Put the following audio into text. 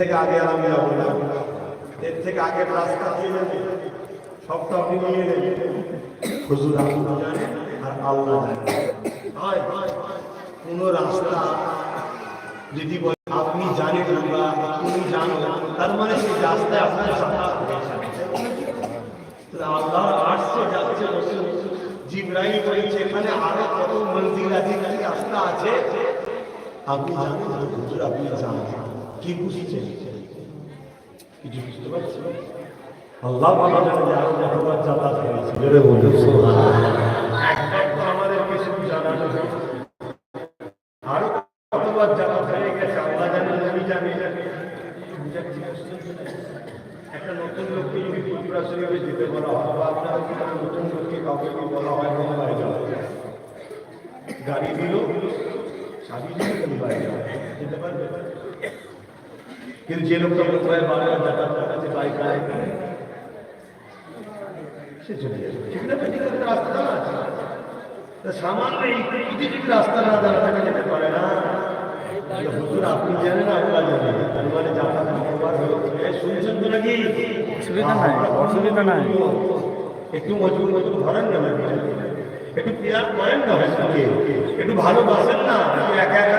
থেকে আগে আর আমি এর থেকে আগে রাস্তা দিয়ে নেবে সবটা আপনি নিয়ে নেবেন হুজুর আপনি আল্লাহ কোনো রাস্তা। যদি বলে, আপনি জানেন আমরা তুমি জানো তার মানে সেই রাস্তায় আপনার সাথে আল্লাহ এখানে আরও কত মন্দির আছে রাস্তা আছে? আপনি জানেন আপনি জানেন কি বুঝছেন? কিছু বুঝতে পারছেন? আল্লাহ আরও কতবার যাতায়াত হয়ে গেছে আল্লাহ জানে আমি জানি একটা নতুন লোককে যদি ত্রিপুরা শরীফে যেতে বলা হয় বা আপনার নতুন লোককে কাউকে বলা হয় মুম্বাই যাও গাড়ি দিল চাবি দিল মুম্বাই যাও যেতে পারবে কিন্তু যে লোকটা মুম্বাই বারবার যাতায়াত করতে বাইক গাড়ি সে চলে যাবে ঠিক না ঠিক রাস্তা আছে। সামান্য এই যদি রাস্তা না জানা থাকা যেতে পারে না। হুজুর আপনি জানেন আল্লাহ জানেন তার মানে যাতায়াত করবার শুনছেন তো নাকি? অসুবিধা নাই অসুবিধা নাই। একটু মজবুর ধরেন না একটু কেয়ার করেন না একটু ভালোবাসেন না? একা একা